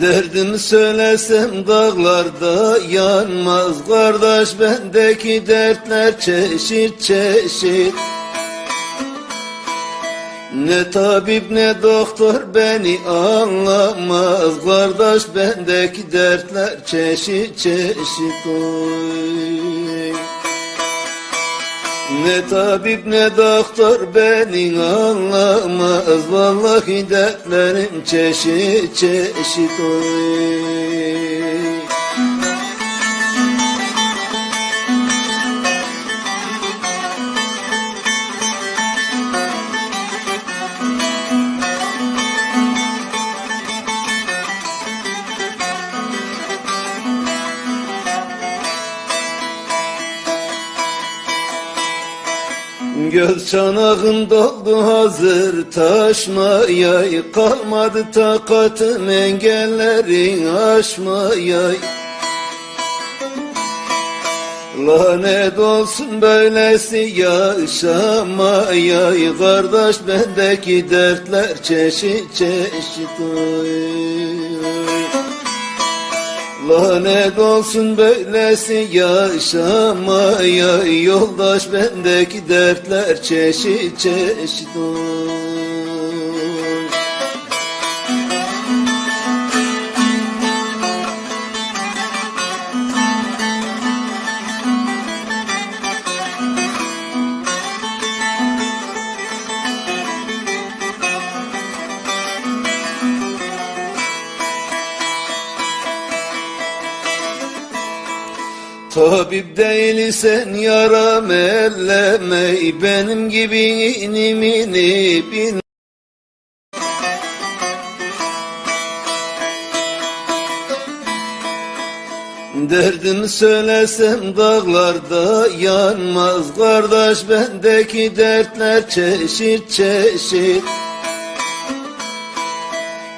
Derdimi söylesem dağlarda yanmaz Kardeş. Bendeki dertler çeşit çeşit. Ne tabip ne doktor beni anlamaz Kardeş. Bendeki dertler çeşit çeşit. Oy. Ne tabip ne doktor beni anlamaz Vallahi dertlerim çeşit çeşit oy. Göz çanağım doldu hazır taşmaya Kalmadı takatım engellerin aşmaya Lanet olsun böylesi yaşamaya Kardeş bendeki dertler çeşit çeşit oy. Lanet olsun böylesi yaşamaya Yoldaş bendeki dertler çeşit çeşit oy. Tabip değilsen yaram elleme Benim gibi inimini bin. Derdimi söylesem dağlarda yanmaz. Kardeş bendeki dertler çeşit çeşit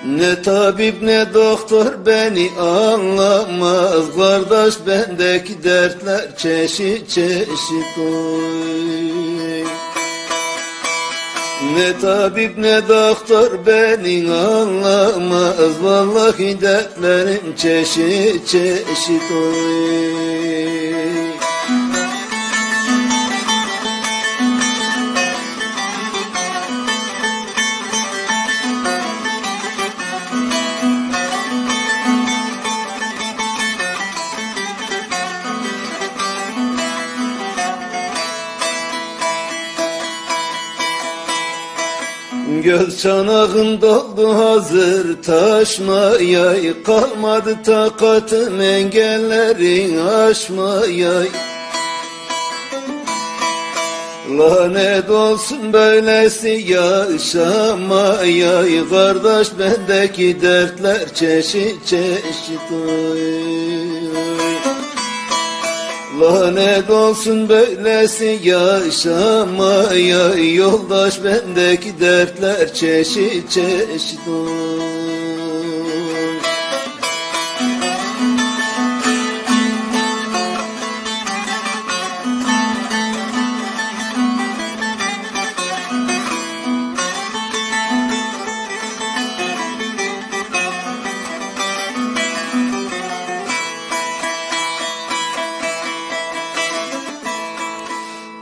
ne tabip ne doktor beni anlamaz Kardeş bendeki dertler çeşit çeşit oy. Ne tabip ne doktor beni anlamaz Vallahi dertlerim çeşit çeşit oy. Göz çanağım doldu hazır taşmaya Kalmadı takatım engellerin aşmaya Lanet olsun böylesi yaşamaya Kardeş bendeki dertler çeşit çeşit oy. Lanet olsun böylesi yaşamaya Yoldaş bendeki dertler çeşit çeşit oy.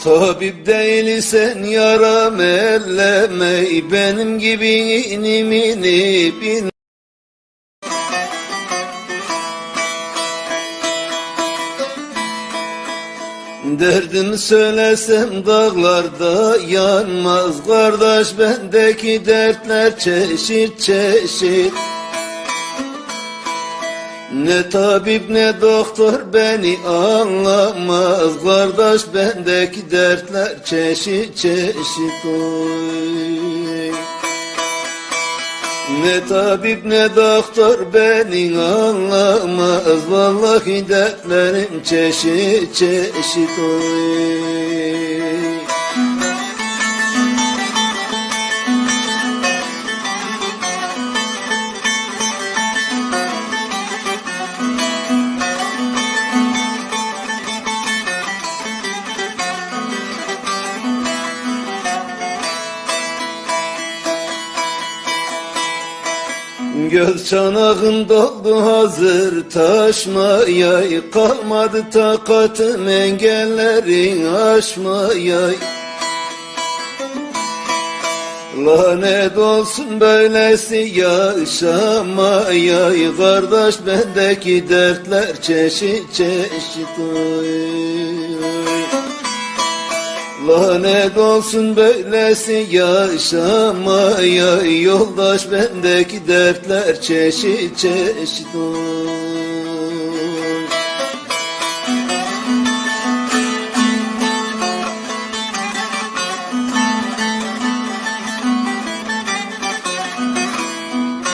Tabip değilsen yaram elleme Benim gibi inimini bin. Derdimi söylesem dağlarda yanmaz. Kardeş bendeki dertler çeşit çeşit ne tabip ne doktor beni anlamaz Kardeş bendeki dertler çeşit çeşit oy. Ne tabip ne doktor beni anlamaz Vallahi dertlerim çeşit çeşit oy. Göz çanağın doldu hazır taşmaya Kalmadı takatım engellerin aşmaya Lanet olsun böylesi yaşamaya Kardeş bendeki dertler çeşit çeşit oy. Lanet olsun böylesi yaşamaya Yoldaş bendeki dertler çeşit çeşit oy.